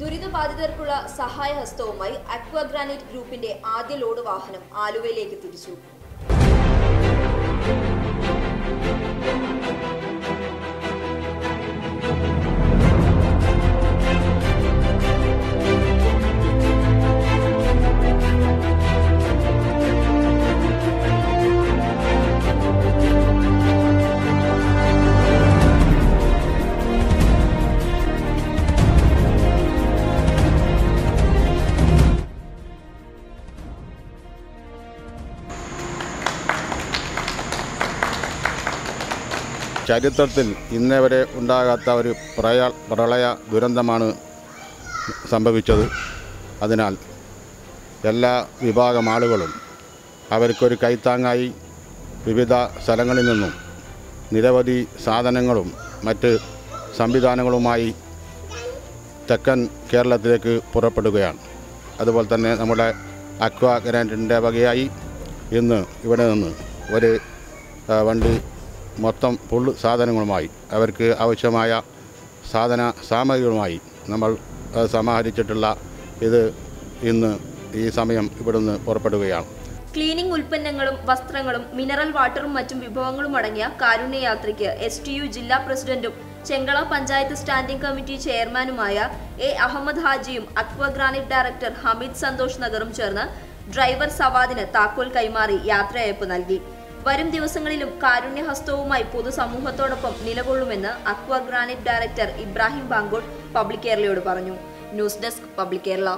ദുരിതബാധിതർക്കുള്ള സഹായഹസ്തവുമായി aqua granite ഗ്രൂപ്പിന്റെ ആദ്യ load വാഹനം ആലുവയിലേക്ക് തിരിച്ചു. ചരിത്രത്തിൽ ഇന്നേ വരെ ഉണ്ടാകാത്ത ഒരു പ്രയ പ്രളയ ദുരന്തമാണ് സംഭവിച്ചത്. അതിനാൽ എല്ലാ വിഭാഗം ആളുകളും അവർക്കൊരു കൈത്താങ്ങായി വിവിധ സ്ഥലങ്ങളിൽ നിന്നും നിരവധി സാധനങ്ങളും മറ്റ് സംവിധാനങ്ങളുമായി തെക്കൻ കേരളത്തിലേക്ക് പുറപ്പെടുകയാണ്. അതുപോലെ തന്നെ നമ്മുടെ അക്വാ ഗ്രാൻഡിന്റെ വകയായി ഇന്ന് ഇവിടെ നിന്ന് ഒരു വണ്ടി മൊത്തം ഫുൾ സാധനങ്ങളുമായി. അവർക്ക് ആവശ്യമായ സാധന സാമഗ്രികളുമായി നമ്മൾ സമാഹരിച്ചിട്ടുള്ള ഇത് ഇന്ന് ഈ സമയം ഇവിടുന്ന് പുറപ്പെടുകയാണ്. ക്ലീനിംഗ് ഉൽപ്പന്നങ്ങളും വസ്ത്രങ്ങളും മിനറൽ വാട്ടറും മറ്റും വിഭവങ്ങളും അടങ്ങിയ കാരുണ്യയാത്രയ്ക്ക് എസ് ടി യു ജില്ലാ പ്രസിഡന്റും ചെങ്കള പഞ്ചായത്ത് സ്റ്റാൻഡിംഗ് കമ്മിറ്റി ചെയർമാനുമായ A Ahmed ഹാജിയും aqua granite director Hameed Santhosh നഗറും ചേർന്ന് ഡ്രൈവർ സവാദിന് താക്കോൽ കൈമാറി യാത്രയയപ്പ് നൽകി. വരും ദിവസങ്ങളിലും കാരുണ്യഹസ്തവുമായി പൊതുസമൂഹത്തോടൊപ്പം നിലകൊള്ളുമെന്ന് aqua granite director Ibrahim Bankot public കേരളയോട് പറഞ്ഞു. News desk public Kerala.